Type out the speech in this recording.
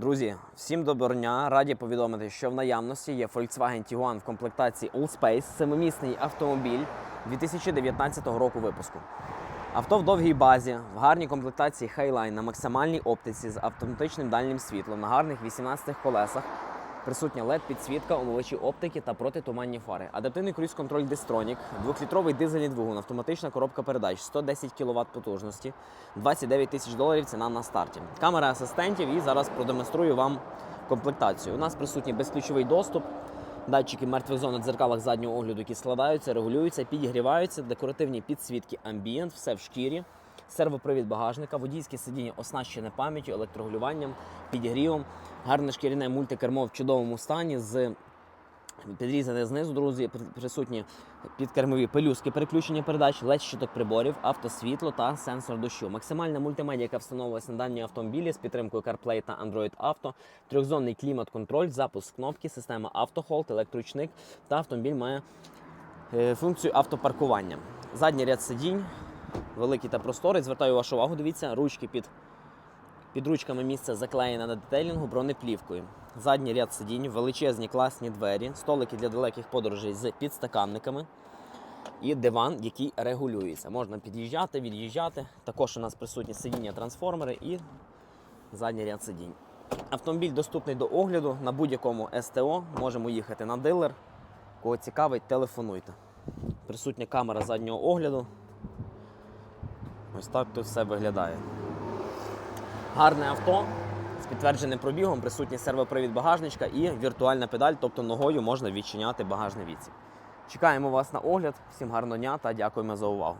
Друзі, всім доброго дня! Раді повідомити, що в наявності є Volkswagen Tiguan в комплектації Allspace, семимісний автомобіль 2019 року випуску. Авто в довгій базі, в гарній комплектації Highline на максимальній оптиці з автоматичним дальнім світлом, на гарних 18 колесах. Присутня led підсвітка, омивачі оптики та протитуманні фари. Адаптивний круїз-контроль Distronic, двохлітровий дизельний двигун, автоматична коробка передач, 110 кВт потужності, 29 тисяч доларів ціна на старті. Камера асистентів і зараз продемонструю вам комплектацію. У нас присутній безключовий доступ, датчики мертвих зон на дзеркалах заднього огляду, які складаються, регулюються, підігріваються, декоративні підсвітки Ambient, все в шкірі. Сервопривід багажника, водійське сидіння оснащене пам'яттю, електрогулюванням, підігрівом, гарне шкіряне мультикермо в чудовому стані з підрізане знизу, друзі, присутні підкермові пелюстки переключення передач, led щиток приборів, автосвітло та сенсор дощу. Максимальна мультимедіа, яка встановилася на даній автомобілі з підтримкою CarPlay та Android Auto, трьохзонний клімат-контроль, запуск кнопки, система автохолд, електрочник та автомобіль має е, функцію автопаркування. Задній ряд сидінь, великий та просторий. Звертаю вашу увагу, дивіться, ручки під, під ручками місце заклеєне на детейлінгу бронеплівкою. Задній ряд сидінь, величезні класні двері, столики для далеких подорожей з підстаканниками і диван, який регулюється. Можна під'їжджати, від'їжджати. Також у нас присутні сидіння трансформери і задній ряд сидінь. Автомобіль доступний до огляду на будь-якому СТО. Можемо їхати на дилер. Кого цікавить, телефонуйте. Присутня камера заднього огляду. Ось так тут все виглядає. Гарне авто з підтвердженим пробігом, присутній сервопривід багажничка і віртуальна педаль, тобто ногою можна відчиняти багажний відсік. Чекаємо вас на огляд. Всім гарного дня та дякуємо за увагу.